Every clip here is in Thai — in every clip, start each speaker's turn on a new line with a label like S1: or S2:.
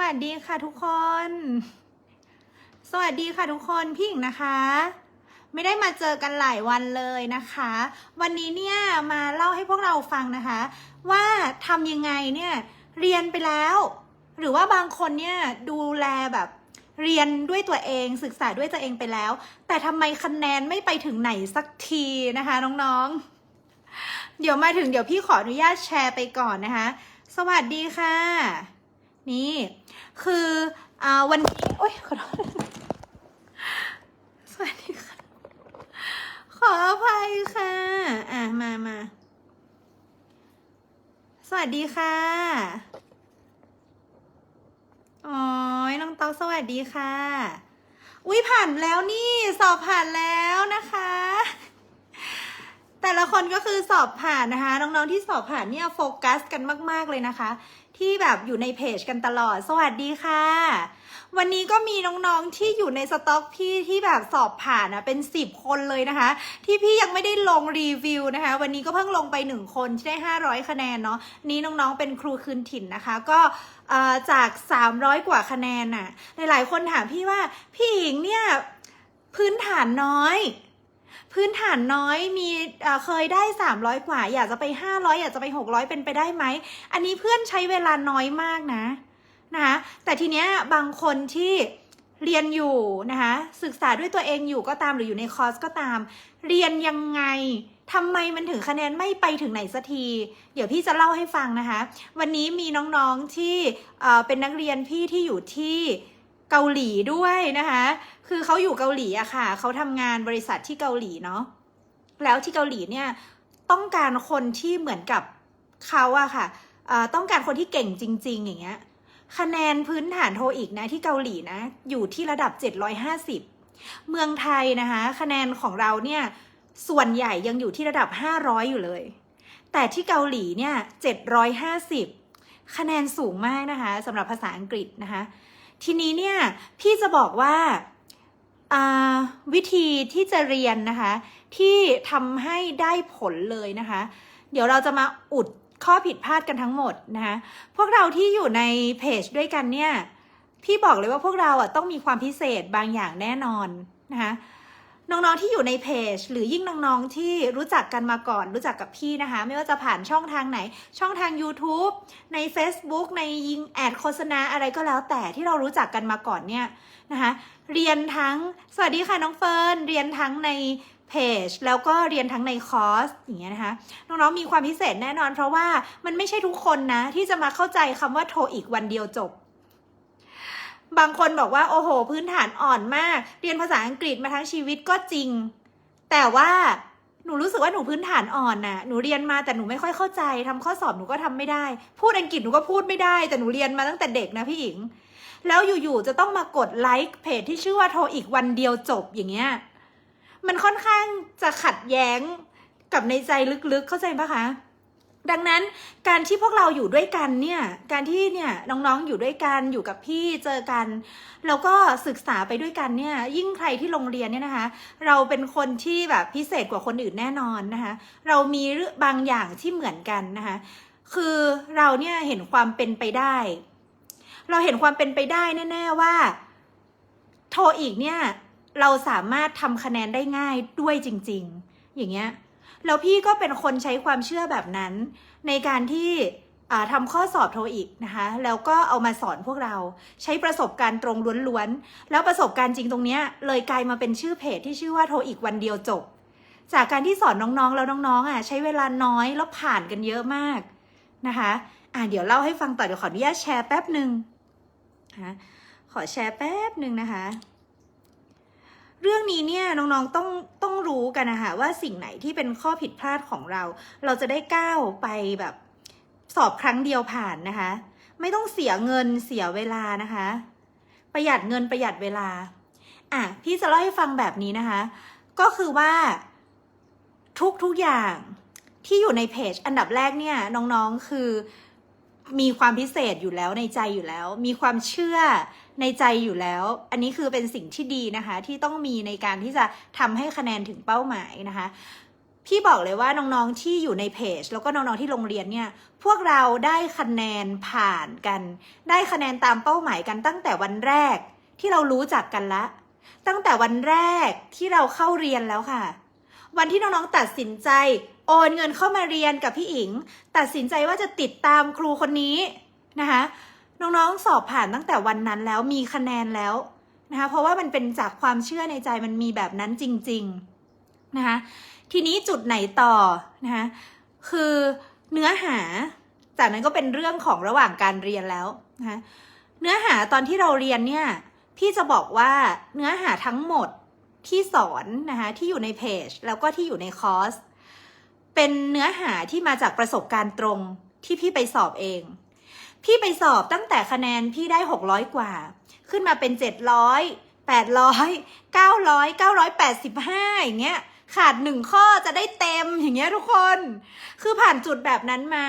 S1: วัสดีค่ะทุกคน สวัสดีค่ะทุกคนพี่หญิงนะคะ ไม่ได้มาเจอกันหลายวันเลยนะคะ วันนี้เนี่ยมาเล่าให้พวกเราฟังนะคะ ว่าทำยังไงเนี่ยเรียนไปแล้ว หรือว่าบางคนเนี่ยดูแลแบบเรียนด้วยตัวเองศึกษาด้วยตัวเองไปแล้ว แต่ทำไมคะแนนไม่ไปถึงไหนสักทีนะคะน้องๆ เดี๋ยวมาถึงเดี๋ยวพี่ขออนุญาตแชร์ไปก่อนนะคะ สวัสดีค่ะ นี่ คืออ่าวันนี้โอ๊ยขอโทษสวัสดีค่ะ ขออภัยค่ะ อะ มามาสวัสดีค่ะอ๋อยน้องต๊อกสวัสดีค่ะ อุ้ยผ่านแล้วนี่ สอบผ่านแล้วนะคะ แต่ละคนก็คือสอบผ่านนะคะ น้องๆที่สอบผ่านเนี่ยโฟกัสกันมาก ๆ เลยนะคะ ที่แบบอยู่ในเพจกันตลอด สวัสดีค่ะ วันนี้ก็มีน้องๆที่อยู่ในสต็อกพี่ที่แบบสอบผ่านนะเป็นสิบคนเลยนะคะ ที่พี่ยังไม่ได้ลงรีวิวนะคะ วันนี้ก็เพิ่งลงไปหนึ่งคนที่ได้ 500 คะแนนเนาะนี้น้องๆเป็นครูคืนถิ่นนะคะ ก็จาก 300 กว่าคะแนนน่ะหลายๆคนถามพี่ว่าพี่หญิงเนี่ยพื้นฐานน้อย พื้นฐานน้อยมีเคยได้ 300 กว่า อยากจะไป 500 อยากจะไป 600 เป็นไปได้ไหม อันนี้เพื่อนใช้เวลาน้อยมากนะนะคะแต่ทีเนี้ยบางคนที่เรียนอยู่นะคะศึกษาด้วยตัวเองอยู่ก็ตามหรืออยู่ในคอร์สก็ตาม เรียนยังไงทำไมมันถึงคะแนนไม่ไปถึงไหนสักที เดี๋ยวพี่จะเล่าให้ฟังนะคะ วันนี้มีน้องๆที่เป็นนักเรียนพี่ที่อยู่ที่เกาหลีด้วยนะคะ คือเขาอยู่เกาหลีอะค่ะเขาทำงานบริษัทที่เกาหลีเนาะแล้วที่เกาหลีเนี่ยต้องการคนที่เหมือนกับเขาอะค่ะต้องการคนที่เก่งจริง ๆ อย่างเงี้ย คะแนนพื้นฐานโทอีกนะที่เกาหลีนะ อยู่ที่ระดับ 750 เมืองไทยนะคะ คะแนนของเราเนี่ยส่วนใหญ่ยังอยู่ที่ระดับ 500 อยู่เลย แต่ที่เกาหลีเนี่ย750 คะแนนสูงมากนะคะสำหรับภาษาอังกฤษนะคะ ทีนี้เนี่ยพี่จะบอกว่า วิธีที่จะเรียนนะคะ ที่ทำให้ได้ผลเลยนะคะ เดี๋ยวเราจะมาอุดข้อผิดพลาดกันทั้งหมดนะคะพวกเราที่อยู่ในเพจด้วยกันเนี่ย พี่บอกเลยว่าพวกเราอะต้องมีความพิเศษบางอย่างแน่นอนนะคะ น้องๆที่อยู่ในเพจ หรือยิ่งน้องๆที่รู้จักกันมาก่อน รู้จักกับพี่นะคะ ไม่ว่าจะผ่านช่องทางไหน ช่องทาง YouTube ใน Facebook ในยิงแอดโฆษณาอะไรก็แล้วแต่ที่เรารู้จักกันมาก่อนเนี่ยนะคะเรียนทั้งสวัสดีค่ะน้องเฟิร์นเรียนทั้งในเพจแล้วก็เรียนทั้งในคอร์สอย่างเงี้ยนะคะน้องๆมีความพิเศษแน่นอน เพราะว่ามันไม่ใช่ทุกคนนะที่จะมาเข้าใจคำว่าโทรอีกวันเดียวจบ บางคนบอกว่าโอ้โห พื้นฐานอ่อนมาก เรียนภาษาอังกฤษมาทั้งชีวิตก็จริง แต่ว่าหนูรู้สึกว่าหนูพื้นฐานอ่อนน่ะ หนูเรียนมาแต่หนูไม่ค่อยเข้าใจทำข้อสอบหนูก็ทำไม่ได้ พูดอังกฤษหนูก็พูดไม่ได้ แต่หนูเรียนมาตั้งแต่เด็กนะพี่หญิง แล้วอยู่ๆจะต้องมากดไลค์เพจที่ชื่อว่าโทรอีกวันเดียวจบอย่างเงี้ย มันค่อนข้างจะขัดแย้งกับในใจลึกๆเข้าใจปะคะ ดังนั้นการที่พวกเราอยู่ด้วยกันเนี่ย การที่เนี่ยน้องๆอยู่ด้วยกันอยู่กับพี่เจอกัน แล้วก็ศึกษาไปด้วยกันเนี่ยยิ่งใครที่โรงเรียนเนี่ยนะคะ เราเป็นคนที่แบบพิเศษกว่าคนอื่นแน่นอนนะคะ เรามีบางอย่างที่เหมือนกันนะคะ คือเราเนี่ยเห็นความเป็นไปได้ เราเห็นความเป็นไปได้แน่ ๆว่า โทรอีกเนี่ยเราสามารถทำคะแนนได้ง่ายด้วยจริง ๆ อย่างเงี้ย แล้วพี่ก็เป็นคนใช้ความเชื่อแบบนั้น ในการที่อ่าทำข้อสอบโทอีกนะคะ แล้วก็เอามาสอนพวกเราใช้ประสบการณ์ตรงล้วนๆ แล้วประสบการณ์จริงตรงเนี้ยเลยกลายมาเป็นชื่อเพจที่ชื่อว่าโทอีกวันเดียวจบ จากการที่สอนน้องๆ แล้วน้องๆอะใช้เวลาน้อยแล้วผ่านกันเยอะมากนะคะอ่าเดี๋ยวเล่าให้ฟังต่อเดี๋ยวขออนุญาตแชร์แป๊บหนึ่งนะะขอแชร์แป๊บหนึ่งนะคะ เรื่องนี้เนี่ยน้องๆต้องต้องรู้กันนะคะว่าสิ่งไหนที่เป็นข้อผิดพลาดของเรา เราจะได้ก้าวไปแบบสอบครั้งเดียวผ่านนะคะ ไม่ต้องเสียเงินเสียเวลานะคะ ประหยัดเงินประหยัดเวลาอะพี่จะเล่าให้ฟังแบบนี้นะคะ ก็คือว่าทุกทุกอย่างที่อยู่ในเพจอันดับแรกเนี่ยน้องๆคือ มีความพิเศษอยู่แล้วในใจอยู่แล้ว มีความเชื่อในใจอยู่แล้ว อันนี้คือเป็นสิ่งที่ดีนะคะ ที่ต้องมีในการที่จะทำให้คะแนนถึงเป้าหมายนะคะ พี่บอกเลยว่าน้องๆที่อยู่ในเพจ แล้วก็น้องๆที่โรงเรียนเนี่ยพวกเราได้คะแนนผ่านกัน ได้คะแนนตามเป้าหมายกันตั้งแต่วันแรกที่เรารู้จักกันละ ตั้งแต่วันแรกที่เราเข้าเรียนแล้วค่ะ วันที่น้องๆตัดสินใจ โอนเงินเข้ามาเรียนกับพี่อิง ตัดสินใจว่าจะติดตามครูคนนี้นะคะน้องๆสอบผ่านตั้งแต่วันนั้นแล้วมีคะแนนแล้วนะคะเพราะว่ามันเป็นจากความเชื่อในใจมันมีแบบนั้นจริงๆนะคะทีนี้จุดไหนต่อนะคะคือเนื้อหาจากนั้นก็เป็นเรื่องของระหว่างการเรียนแล้วนะคะเนื้อหาตอนที่เราเรียนเนี่ยพี่จะบอกว่าเนื้อหาทั้งหมด ที่สอนนะคะที่อยู่ในเพจแล้วก็ที่อยู่ในคอร์สเป็นเนื้อหาที่มาจากประสบการณ์ตรงที่พี่ไปสอบเอง พี่ไปสอบตั้งแต่คะแนนพี่ได้ 600 กว่า ขึ้นมาเป็น 700 800 900 985 อย่างเงี้ยขาดหนึ่งข้อจะได้เต็มอย่างเงี้ยทุกคน คือผ่านจุดแบบนั้นมา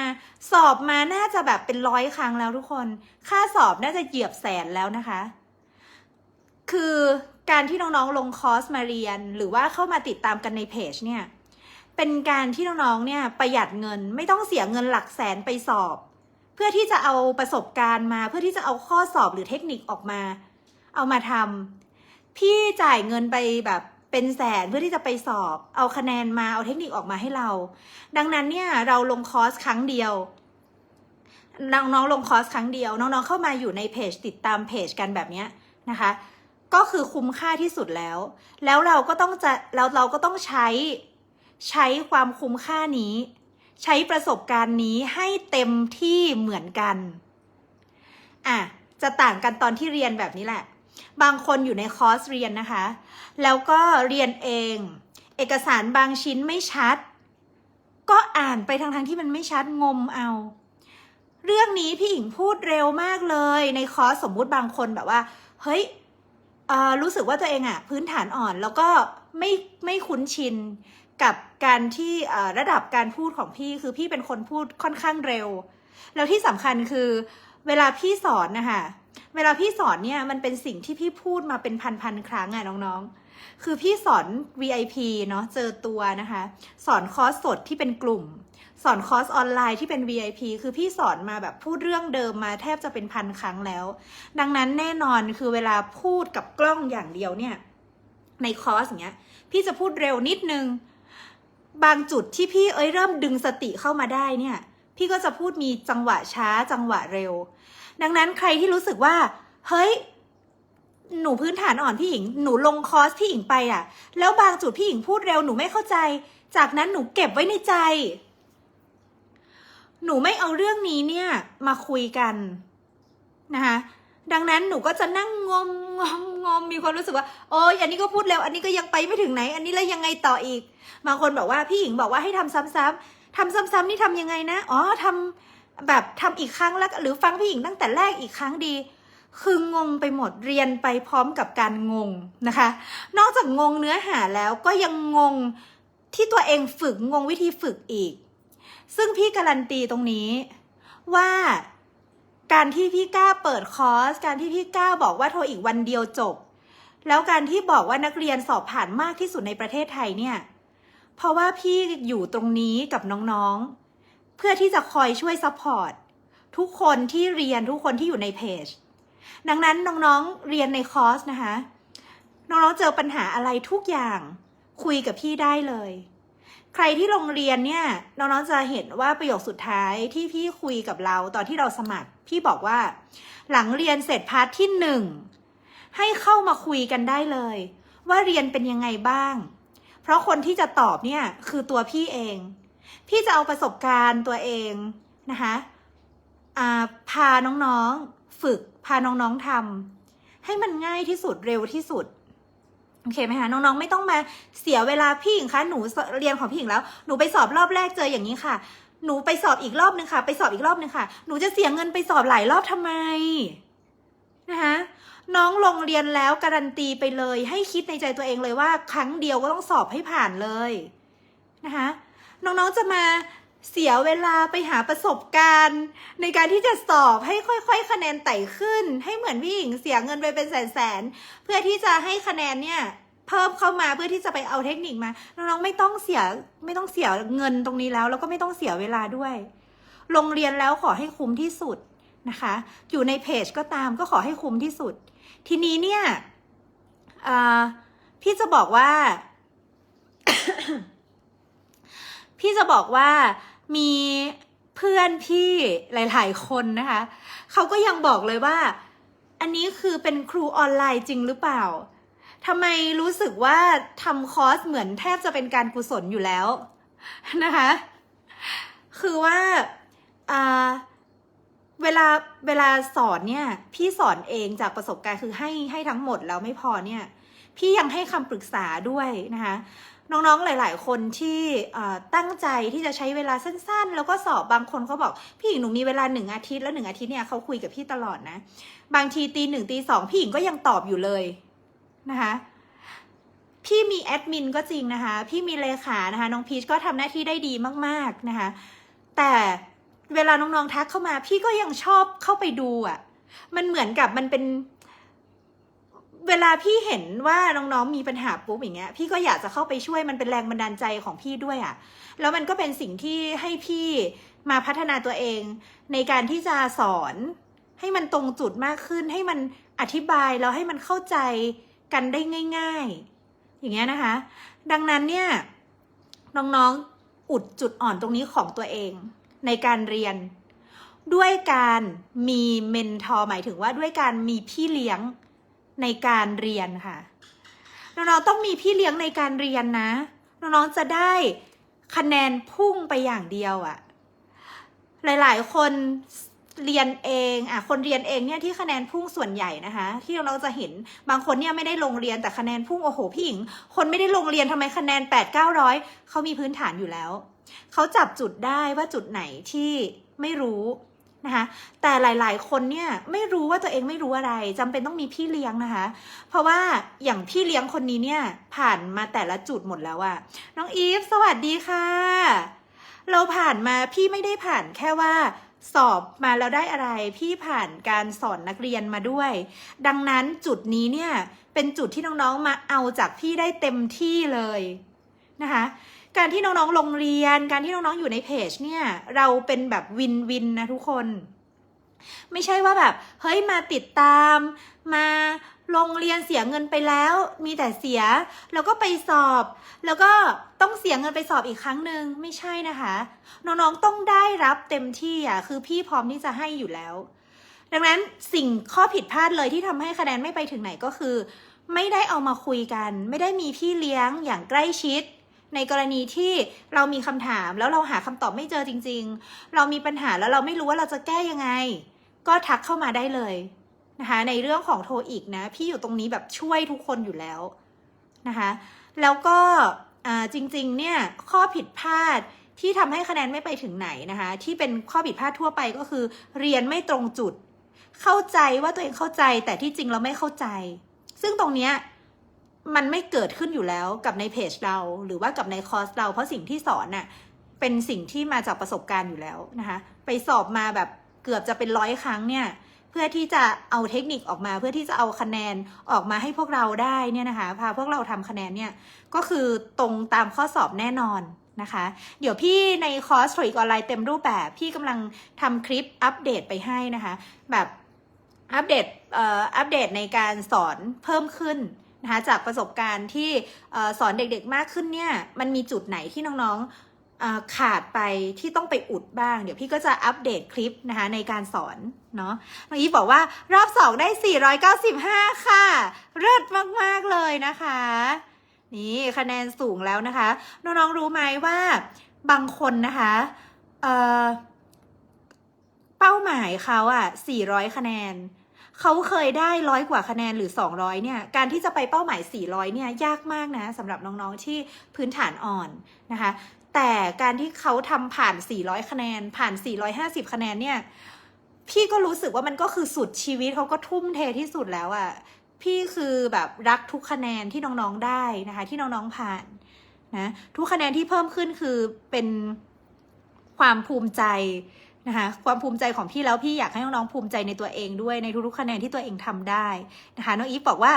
S1: สอบมาน่าจะแบบเป็นร้อยครั้งแล้วทุกคน ค่าสอบน่าจะเหยียบแสนแล้วนะคะ คือ การที่น้องๆลงคอร์สมาเรียน หรือว่าเข้ามาติดตามกันในเพจเนี่ยเป็นการที่น้องๆเนี่ยประหยัดเงินไม่ต้องเสียเงินหลักแสนไปสอบ เพื่อที่จะเอาประสบการณ์มา เพื่อที่จะเอาข้อสอบหรือเทคนิคออกมา เอามาทำพี่จ่ายเงินไปแบบเป็นแสนเพื่อที่จะไปสอบ เอาคะแนนมาเอาเทคนิคออกมาให้เรา ดังนั้นเนี่ยเราลงคอร์สครั้งเดียวน้องๆลงคอร์สครั้งเดียว น้องๆเข้ามาอยู่ในเพจติดตามเพจกันแบบนี้นะคะ ก็คือคุ้มค่าที่สุดแล้ว แล้วเราก็ต้องจะแล้วเราก็ต้องใช้ใช้ความคุ้มค่านี้ ใช้ประสบการณ์นี้ให้เต็มที่เหมือนกันอะจะต่างกันตอนที่เรียนแบบนี้แหละ บางคนอยู่ในคอร์สเรียนนะคะ แล้วก็เรียนเอง เอกสารบางชิ้นไม่ชัด ก็อ่านไปทั้งๆทที่มันไม่ชัดงมเอา เรื่องนี้พี่หญิงพูดเร็วมากเลย ในคอร์สสมมุติบางคนแบบว่า เฮ้ย รู้สึกว่าตัวเองอะพื้นฐานอ่อนแล้วก็ไม่ไม่คุ้นชินกับการที่ระดับการพูดของพี่คือพี่เป็นคนพูดค่อนข้างเร็ว แล้วที่สำคัญคือเวลาพี่สอนนะคะเวลาพี่สอนเนี่ยมันเป็นสิ่งที่พี่พูดมาเป็นพันๆครั้งอะน้องๆ คือพี่สอน VIP เนาะเจอตัวนะคะ สอนคอร์สสดที่เป็นกลุ่ม สอนคอร์สออนไลน์ที่เป็น VIP คือพี่สอนมาแบบพูดเรื่องเดิมมาแทบจะเป็นพันครั้งแล้ว ดังนั้นแน่นอนคือเวลาพูดกับกล้องอย่างเดียวเนี่ยในคอร์สอย่างเงี้ย พี่จะพูดเร็วนิดนึง บางจุดที่พี่เอ้ยเริ่มดึงสติเข้ามาได้เนี่ย พี่ก็จะพูดมีจังหวะช้าจังหวะเร็ว ดังนั้นใครที่รู้สึกว่า เฮ้ยหนูพื้นฐานอ่อนพี่หญิง หนูลงคอร์สพี่หญิงไปอะ แล้วบางจุดพี่หญิงพูดเร็วหนูไม่เข้าใจ จากนั้นหนูเก็บไว้ในใจ หนูไม่เอาเรื่องนี้เนี่ยมาคุยกันนะคะดังนั้นหนูก็จะนั่งงมงมงมมีความรู้สึกว่าโอ้ยอันนี้ก็พูดแล้ว อันนี้ก็ยังไปไม่ถึงไหน อันนี้แล้วยังไงต่ออีก บางคนบอกว่าพี่หญิงบอกว่าให้ทำซ้ำๆทำซ้ำๆนี่ทำยังไงนะอ๋อทำแบบทำอีกครั้งแล้วหรือฟังพี่หญิงตั้งแต่แรกอีกครั้งดี คืองงไปหมดเรียนไปพร้อมกับการงงนะคะ นอกจากงงเนื้อหาแล้วก็ยังงงที่ตัวเองฝึกงงวิธีฝึกอีก ซึ่งพี่การันตีตรงนี้ว่าการที่พี่กล้าเปิดคอร์ส การที่พี่กล้าบอกว่าโทรอีกวันเดียวจบ แล้วการที่บอกว่านักเรียนสอบผ่านมากที่สุดในประเทศไทยเนี่ย เพราะว่าพี่อยู่ตรงนี้กับน้องๆ เพื่อที่จะคอยช่วยซัพพอร์ตทุกคนที่เรียนทุกคนที่อยู่ในเพจ ดังนั้นน้องๆ เรียนในคอร์สนะคะ น้องๆ เจอปัญหาอะไรทุกอย่างคุยกับพี่ได้เลย ใครที่โรงเรียนเนี่ยน้องๆจะเห็นว่าประโยคสุดท้ายที่พี่คุยกับเราตอนที่เราสมัคร พี่บอกว่า หลังเรียนเสร็จพาร์ทที่หนึ่งให้เข้ามาคุยกันได้เลย ว่าเรียนเป็นยังไงบ้าง เพราะคนที่จะตอบเนี่ยคือตัวพี่เอง พี่จะเอาประสบการณ์ตัวเองนะคะาพาน้องๆฝึกพาน้องๆทำให้มันง่ายที่สุดเร็วที่สุด โอเคไหมคะน้องๆไม่ต้องมาเสียเวลาพี่หญิงคะหนูเรียนของพี่หญิงแล้วหนูไปสอบรอบแรกเจออย่างนี้ค่ะ หนูไปสอบอีกรอบนึงค่ะ ไปสอบอีกรอบนึงค่ะ หนูจะเสียเงินไปสอบหลายรอบทำไมนะคะน้องลงเรียนแล้วการันตีไปเลย ให้คิดในใจตัวเองเลยว่า ครั้งเดียวก็ต้องสอบให้ผ่านเลยนะคะน้องๆจะมา เสียเวลาไปหาประสบการณ์ ในการที่จะสอบให้ค่อย ๆ คะแนนไต่ขึ้น ให้เหมือนพี่หญิงเสียเงินไปเป็นแสนๆเพื่อที่จะให้คะแนนเนี่ยเพิ่มเข้ามาเพื่อที่จะไปเอาเทคนิคมาน้องๆไม่ต้องเสียไม่ต้องเสียเงินตรงนี้แล้ว แล้วก็ไม่ต้องเสียเวลาด้วยลงเรียนแล้วขอให้คุ้มที่สุดนะคะ อยู่ในเพจก็ตามก็ขอให้คุ้มที่สุด ทีนี้เนี่ยพี่จะบอกว่า พี่จะบอกว่า มีเพื่อนพี่หลาย ๆ คนนะคะ เขาก็ยังบอกเลยว่า อันนี้คือเป็นครูออนไลน์จริงหรือเปล่าทำไมรู้สึกว่าทำคอร์สเหมือนแทบจะเป็นการกุศลอยู่แล้วนะคะ คือว่าเวลาเวลาสอนเนี่ยพี่สอนเองจากประสบการณ์คือให้ให้ทั้งหมดแล้วไม่พอเนี่ย พี่ยังให้คำปรึกษาด้วยนะคะ น้องๆ หลาย ๆ คนที่ตั้งใจที่จะใช้เวลาสั้น ๆ แล้วก็สอบบางคนเขาบอก พี่หญิงหนูมีเวลาหนึ่งอาทิตย์แล้วหนึ่งอาทิตย์เนี่ยเขาคุยกับพี่ตลอดนะ บางทีตีหนึ่งตีสองพี่หญิงก็ยังตอบอยู่เลยนะคะพี่มีแอดมินก็จริงนะคะ พี่มีเลขานะคะน้องพีชก็ทำหน้าที่ได้ดีมากๆนะคะ แต่เวลาน้องๆทักเข้ามา พี่ก็ยังชอบเข้าไปดูอะ่ะ มันเหมือนกับมันเป็น เวลาพี่เห็นว่าน้องๆมีปัญหาปุ๊บอย่างเงี้ย พี่ก็อยากจะเข้าไปช่วยมันเป็นแรงบันดาลใจของพี่ด้วยอะ่ะ แล้วมันก็เป็นสิ่งที่ให้พี่มาพัฒนาตัวเอง ในการที่จะสอนให้มันตรงจุดมากขึ้น ให้มันอธิบายแล้วให้มันเข้าใจกันได้ง่าย ๆ อย่างเงี้ยนะคะ ดังนั้นเนี่ยน้องๆอุดจุดอ่อนตรงนี้ของตัวเอง ในการเรียน ด้วยการมีเมนทอร์หมายถึงว่าด้วยการมีพี่เลี้ยง ในการเรียนค่ะ น้องๆต้องมีพี่เลี้ยงในการเรียนนะ น้องๆจะได้คะแนนพุ่งไปอย่างเดียวอะหลายๆ คนเรียนเองอะคนเรียนเองเนี่ยที่คะแนนพุ่งส่วนใหญ่นะคะ ที่เราจะเห็นบางคนเนี่ยไม่ได้ลงเรียนแต่คะแนนพุ่งโอ้โหพี่หญิง คนไม่ได้ลงเรียนทำไมคะแนนแปดเก้าร้อยเขามีพื้นฐานอยู่แล้ว เขาจับจุดได้ว่าจุดไหนที่ไม่รู้ นะคะแต่หลาย ๆ คนเนี่ยไม่รู้ว่าตัวเองไม่รู้อะไรจำเป็นต้องมีพี่เลี้ยงนะคะ เพราะว่าอย่างพี่เลี้ยงคนนี้เนี่ยผ่านมาแต่ละจุดหมดแล้วอะน้องอีฟสวัสดีค่ะ เราผ่านมาพี่ไม่ได้ผ่านแค่ว่าสอบมาแล้วได้อะไร พี่ผ่านการสอนนักเรียนมาด้วย ดังนั้นจุดนี้เนี่ยเป็นจุดที่น้อง ๆ มาเอาจากพี่ได้เต็มที่เลยนะคะ การที่น้องๆลงเรียน การที่น้องๆ อยู่ในเพจเนี่ย เราเป็นแบบวินวินนะทุกคน ไม่ใช่ว่าแบบ เฮ้ยมาติดตาม มาลงเรียนเสียเงินไปแล้ว มีแต่เสีย แล้วก็ไปสอบ แล้วก็ต้องเสียเงินไปสอบอีกครั้งหนึ่งไม่ใช่นะคะ น้องๆ ต้องได้รับเต็มที่อะ คือพี่พร้อมที่จะให้อยู่แล้ว ดังนั้นสิ่งข้อผิดพลาดเลยที่ทำให้คะแนนไม่ไปถึงไหนก็คือ ไม่ได้เอามาคุยกัน ไม่ได้มีพี่เลี้ยงอย่างใกล้ชิด ในกรณีที่เรามีคำถามแล้วเราหาคำตอบไม่เจอจริง ๆ เรามีปัญหาแล้วเราไม่รู้ว่าเราจะแก้ยังไง ก็ทักเข้ามาได้เลยนะคะในเรื่องของโทรอีกนะ พี่อยู่ตรงนี้แบบช่วยทุกคนอยู่แล้วนะคะแล้วก็จริงๆเนี่ยข้อผิดพลาดที่ทำให้คะแนนไม่ไปถึงไหนนะคะที่เป็นข้อผิดพลาดทั่วไปก็คือ เรียนไม่ตรงจุด เข้าใจว่าตัวเองเข้าใจแต่ที่จริงเราไม่เข้าใจ ซึ่งตรงเนี้ย มันไม่เกิดขึ้นอยู่แล้วกับในเพจเราหรือว่ากับในคอร์สเรา เพราะสิ่งที่สอนน่ะเป็นสิ่งที่มาจากประสบการณ์อยู่แล้วนะคะไปสอบมาแบบเกือบจะเป็นร้อยครั้งเนี่ยเพื่อที่จะเอาเทคนิคออกมา เพื่อที่จะเอาคะแนนออกมาให้พวกเราได้เนี่ยนะคะพาพวกเราทำคะแนนเนี่ยก็คือตรงตามข้อสอบแน่นอนนะคะ เดี๋ยวพี่ในคอร์สโทรอีกออนไลน์เต็มรูปแบบพี่กำลังทำคลิปอัปเดตไปให้นะคะ แบบอัปเดตเอ่ออัปเดตในการสอนเพิ่มขึ้น นะคะจากประสบการณ์ที่สอนเด็กๆมากขึ้นเนี่ยมันมีจุดไหนที่น้องๆขาดไปที่ต้องไปอุดบ้าง เดี๋ยวพี่ก็จะอัปเดตคลิปนะคะในการสอนเนาะน้องอีฟบอกว่ารอบสองได้ 495 ค่ะเลิศมากๆเลยนะคะ นี่คะแนนสูงแล้วนะคะ น้องๆรู้ไหมว่าบางคนนะคะเเป้าหมายเขาอะ400 คะแนน เขาเคยได้ร้อยกว่าคะแนนหรือ 200เนี่ยการที่จะไปเป้าหมาย 400เนี่ยยากมากนะสำหรับน้องๆที่พื้นฐานอ่อนนะคะ แต่การที่เขาทำผ่าน 400 คะแนน ผ่าน 450 คะแนนเนี่ยพี่ก็รู้สึกว่ามันก็คือสุดชีวิตเขาก็ทุ่มเทที่สุดแล้วอะพี่คือแบบรักทุกคะแนนที่น้องๆได้นะคะ ที่น้องๆผ่านนะทุกคะแนนที่เพิ่มขึ้นคือเป็นความภูมิใจ นะคะความภูมิใจของพี่แล้วพี่อยากให้น้องๆภูมิใจในตัวเองด้วยในทุกๆคะแนนที่ตัวเองทำได้นะคะน้องอีฟบอกว่า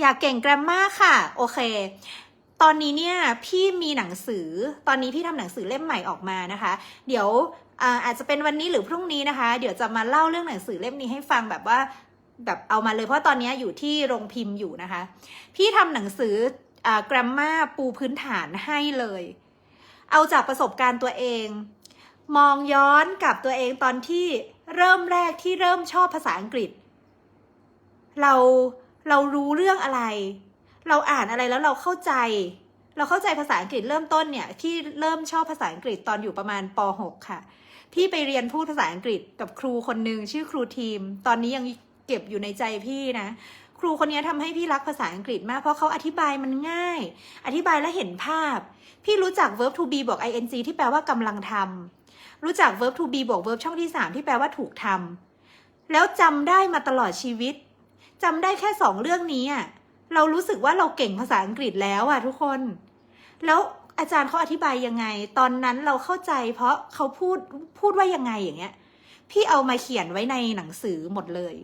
S1: อยากเก่งแกรมมาค่ะโอเค ตอนนี้เนี่ยพี่มีหนังสือตอนนี้พี่ทำหนังสือเล่มใหม่ออกมานะคะ เดี๋ยวอาจจะเป็นวันนี้หรือพรุ่งนี้นะคะ เดี๋ยวจะมาเล่าเรื่องหนังสือเล่มนี้ให้ฟังแบบว่าแบบเอามาเลยเพราะตอนนี้อยู่ที่โรงพิมพ์อยู่นะคะ พี่ทำหนังสืออ่ากราฟมาปูพื้นฐานให้เลย เอาจากประสบการณ์ตัวเอง มองย้อนกับตัวเองตอนที่เริ่มแรกที่เริ่มชอบภาษาอังกฤษ เราเรารู้เรื่องอะไร เราอ่านอะไรแล้วเราเข้าใจ เราเข้าใจภาษาอังกฤษเริ่มต้นเนี่ยที่เริ่มชอบภาษาอังกฤษตอนอยู่ประมาณป .6 ค่ะ พี่ไปเรียนพูดภาษาอังกฤษกับครูคนหนึ่งชื่อครูทีม ตอนนี้ยังเก็บอยู่ในใจพี่นะครูคนนี้ทำให้พี่รักภาษาอังกฤษมากเพราะเขาอธิบายมันง่าย อธิบายและเห็นภาพ พี่รู้จัก verb to be บวก ing ที่แปลว่ากำลังทำ รู้จัก verb to be บวก verb ช่องที่ 3 ที่แปลว่าถูกทำแล้วจำได้มาตลอดชีวิตจำได้แค่สองเรื่องนี้อะเรารู้สึกว่าเราเก่งภาษาอังกฤษแล้วอะทุกคน แล้วอาจารย์เขาอธิบายยังไง ตอนนั้นเราเข้าใจ เพราะเขาพูดพูดว่ายังไงอย่างเงี้ย พี่เอามาเขียนไว้ในหนังสือหมดเลย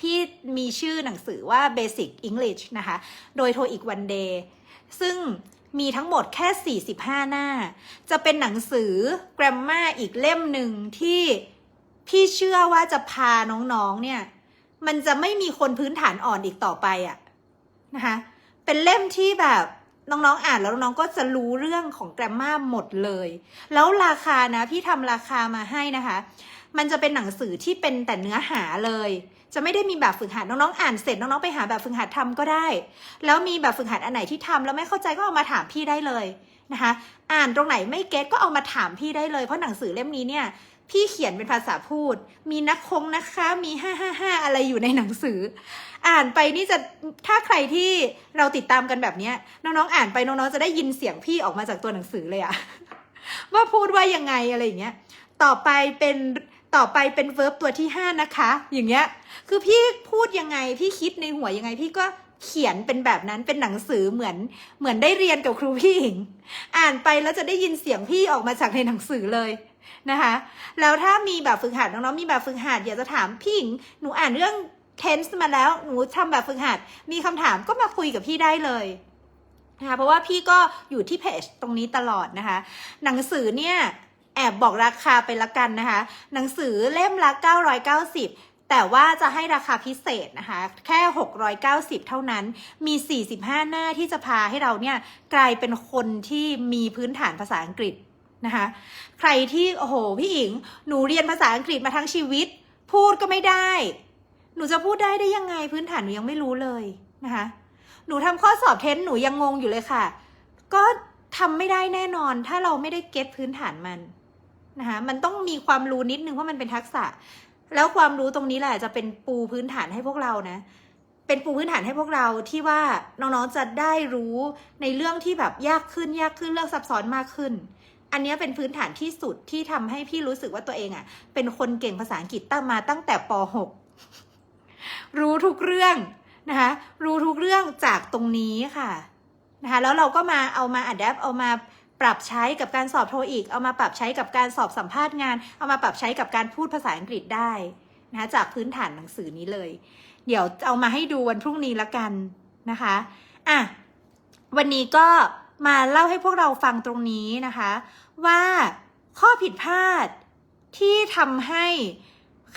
S1: พี่มีชื่อหนังสือว่า Basic English นะคะ โดยโทอีกวันเดย์ซึ่ง มีทั้งหมดแค่ 45 หน้า จะเป็นหนังสือ grammar อีกเล่มหนึ่งที่พี่เชื่อว่าจะพาน้องๆเนี่ย มันจะไม่มีคนพื้นฐานอ่อนอีกต่อไปอะนะคะเป็นเล่มที่แบบน้องๆ อ่านแล้วน้องๆก็จะรู้เรื่องของ grammar หมดเลย แล้วราคานะ พี่ทำราคามาให้นะคะ มันจะเป็นหนังสือที่เป็นแต่เนื้อหาเลย จะไม่ได้มีแบบฝึกหัดน้องๆอ่านเสร็จน้องๆไปหาแบบฝึกหัดทำก็ได้ แล้วมีแบบฝึกหัดอันไหนที่ทำแล้วไม่เข้าใจก็เอามาถามพี่ได้เลยนะคะ อ่านตรงไหนไม่เก็ตก็เอามาถามพี่ได้เลยเพราะหนังสือเล่มนี้เนี่ยพี่เขียนเป็นภาษาพูด มีนักคงนะคะ มีห้าห้าห้าอะไรอยู่ในหนังสือ อ่านไปนี่จะ ถ้าใครที่เราติดตามกันแบบนี้น้องๆ อ่านไปน้องๆ จะได้ยินเสียงพี่ออกมาจากตัวหนังสือเลยอะว่าพูดว่ายังไงอะไรอย่างเงี้ย ต่อไปเป็น ต่อไปเป็นเวิร์บตัวที่ห้านะคะ อย่างเงี้ย คือพี่พูดยังไง พี่คิดในหัวยังไง พี่ก็เขียนเป็นแบบนั้นเป็นหนังสือเหมือนเหมือนได้เรียนกับครูพี่หญิง อ่านไปแล้วจะได้ยินเสียงพี่ออกมาจากในหนังสือเลยนะคะ แล้วถ้ามีแบบฝึกหัดน้องๆมีแบบฝึกหัดอยากจะถามพี่หญิงหนูอ่านเรื่อง tense มาแล้วหนูทำแบบฝึกหัด มีคำถามก็มาคุยกับพี่ได้เลยนะคะเพราะว่าพี่ก็อยู่ที่เพจตรงนี้ตลอดนะคะ หนังสือเนี่ย แอบบอกราคาไปละกันนะคะ หนังสือเล่มละ 990แต่ว่าจะให้ราคาพิเศษนะคะ แค่ 690 เท่านั้น มี 45 หน้าที่จะพาให้เราเนี่ยกลายเป็นคนที่มีพื้นฐานภาษาอังกฤษนะคะ ใครที่ โอ้โห พี่อิง หนูเรียนภาษาอังกฤษมาทั้งชีวิต พูดก็ไม่ได้ หนูจะพูดได้ได้ยังไงพื้นฐานหนูยังไม่รู้เลยนะคะ หนูทำข้อสอบเทนหนูยังงงอยู่เลยค่ะ ก็ทำไม่ได้แน่นอนถ้าเราไม่ได้เก็ตพื้นฐานมัน นะคะมันต้องมีความรู้นิดนึงว่ามันเป็นทักษะ แล้วความรู้ตรงนี้แหละจะเป็นปูพื้นฐานให้พวกเรานะ เป็นปูพื้นฐานให้พวกเราที่ว่าน้องๆจะได้รู้ในเรื่องที่แบบยากขึ้นยากขึ้นเรื่องซับซ้อนมากขึ้น อันนี้เป็นพื้นฐานที่สุดที่ทำให้พี่รู้สึกว่าตัวเองอะ่ะ เป็นคนเก่งภาษาอังกฤษตั้งมาตั้งแต่ป .6 รู้ทุกเรื่องนะคะรู้ทุกเรื่องจากตรงนี้ค่ะนะคะแล้วเราก็มาเอามาอัดแอปเอามา ปรับใช้กับการสอบโทอีก เอามาปรับใช้กับการสอบสัมภาษณ์งาน เอามาปรับใช้กับการพูดภาษาอังกฤษได้นะคะจากพื้นฐานหนังสือนี้เลย เดี๋ยวเอามาให้ดูวันพรุ่งนี้ละกันนะคะอะวันนี้ก็มาเล่าให้พวกเราฟังตรงนี้นะคะ ว่าข้อผิดพลาดที่ทำให้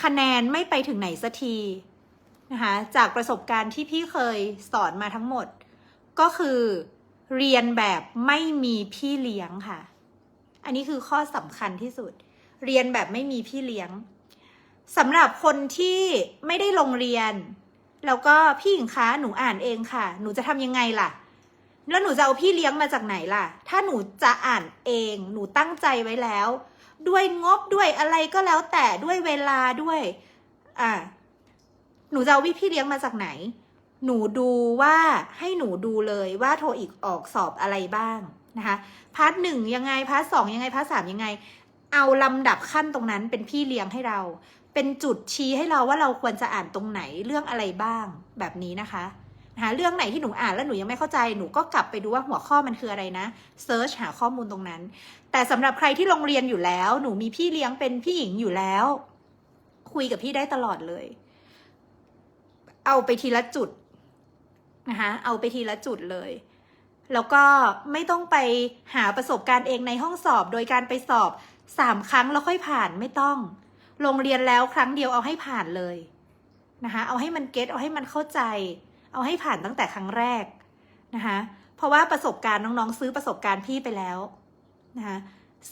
S1: คะแนนไม่ไปถึงไหนสักทีนะคะจากประสบการณ์ที่พี่เคยสอนมาทั้งหมด ก็คือ เรียนแบบไม่มีพี่เลี้ยงค่ะ อันนี้คือข้อสำคัญที่สุด เรียนแบบไม่มีพี่เลี้ยงสำหรับคนที่ไม่ได้ลงเรียน แล้วก็พี่หญิงคะหนูอ่านเองค่ะ หนูจะทำยังไงล่ะ แล้วหนูจะเอาพี่เลี้ยงมาจากไหนล่ะ ถ้าหนูจะอ่านเอง หนูตั้งใจไว้แล้ว ด้วยงบด้วยอะไรก็แล้วแต่ด้วยเวลาด้วย อ่าหนูจะเอาพี่เลี้ยงมาจากไหน หนูดูว่าให้หนูดูเลยว่าโทรอีกออกสอบอะไรบ้างนะคะพาร์ทหนึ่งยังไงพาร์ทสองยังไงพาร์ทสามยังไง เอาลำดับขั้นตรงนั้นเป็นพี่เลี้ยงให้เรา เป็นจุดชี้ให้เราว่าเราควรจะอ่านตรงไหนเรื่องอะไรบ้างแบบนี้นะคะนะคะเรื่องไหนที่หนูอ่านแล้วหนูยังไม่เข้าใจหนูก็กลับไปดูว่าหัวข้อมันคืออะไรนะเซิร์ชหาข้อมูลตรงนั้น แต่สำหรับใครที่โรงเรียนอยู่แล้ว หนูมีพี่เลี้ยงเป็นพี่หญิงอยู่แล้ว คุยกับพี่ได้ตลอดเลย เอาไปทีละจุด นะคะเอาไปทีละจุดเลย แล้วก็ไม่ต้องไปหาประสบการณ์เองในห้องสอบ โดยการไปสอบสามครั้งแล้วค่อยผ่านไม่ต้อง โรงเรียนแล้วครั้งเดียวเอาให้ผ่านเลยนะคะเอาให้มันเก็ตเอาให้มันเข้าใจ เอาให้ผ่านตั้งแต่ครั้งแรกนะคะเพราะว่าประสบการณ์น้องๆ ซื้อประสบการณ์พี่ไปแล้วนะคะ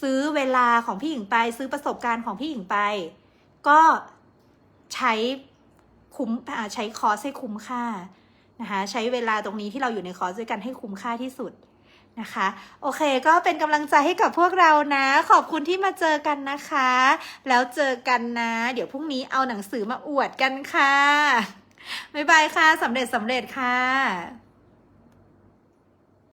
S1: ซื้อเวลาของพี่หญิงไป ซื้อประสบการณ์ของพี่หญิงไป ก็ใช้คุ้มใช้คอร์สให้คุ้มค่า นะคะใช้เวลาตรงนี้ที่เราอยู่ในคอร์สด้วยกันให้คุ้มค่าที่สุดนะคะ โอเคก็เป็นกำลังใจให้กับพวกเรานะ ขอบคุณที่มาเจอกันนะคะ แล้วเจอกันนะ เดี๋ยวพรุ่งนี้เอาหนังสือมาอวดกันค่ะบ๊ายบายค่ะสำเร็จสำเร็จค่ะ